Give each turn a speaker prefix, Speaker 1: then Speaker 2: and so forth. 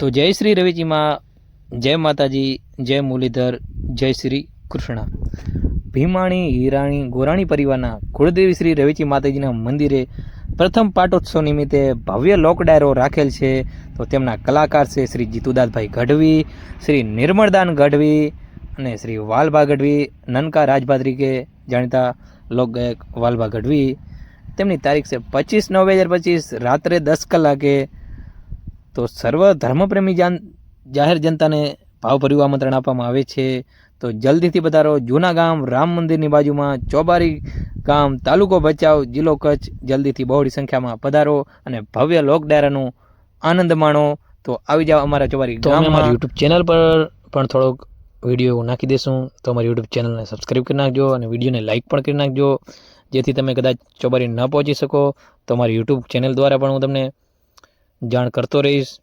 Speaker 1: તો જય શ્રી રવિજીમાં જય માતાજી, જય મુરલીધર, જય શ્રી કૃષ્ણ. ભીમાણી, હીરાણી, ગોરાણી પરિવારના કુળદેવી શ્રી રવિજી માતાજીના મંદિરે પ્રથમ પાટોત્સવ નિમિત્તે ભવ્ય લોક ડાયરો રાખેલ છે. તો તેમના કલાકાર છે શ્રી જીતુદાસભાઈ ગઢવી, શ્રી નિર્મળદાન ગઢવી અને શ્રી વાલભા ગઢવી. નનકા રાજભા તરીકે જાણીતા લોકગાયક વાલભા ગઢવી. તેમની તારીખ છે પચીસ નવ બે હજાર પચીસ, રાત્રે દસ કલાકે તો સર્વ ધર્મપ્રેમી જાન જાહેર જનતાને ભાવભર્યું આમંત્રણ આપવામાં આવે છે. તો જલ્દીથી પધારો જૂના ગામ રામ મંદિરની બાજુમાં ચોબારી ગામ તાલુકો ભચાઉ જિલ્લો કચ્છ. જલ્દીથી બહોળી સંખ્યામાં પધારો અને ભવ્ય લોક ડાયરાનો આનંદ માણો. તો આવી જાઓ અમારા ચોબારી
Speaker 2: અમારી યુટ્યુબ ચેનલ પર પણ થોડોક વીડિયો નાખી દઈશું તો અમારી યુટ્યુબ ચેનલને સબસ્ક્રાઈબ કરી નાખજો અને વિડીયોને લાઇક પણ કરી નાખજો. જેથી તમે કદાચ ચોબારી ન પહોંચી શકો. તો અમારી યુટ્યુબ ચેનલ દ્વારા પણ હું તમને જાણ કરતો રહીશ.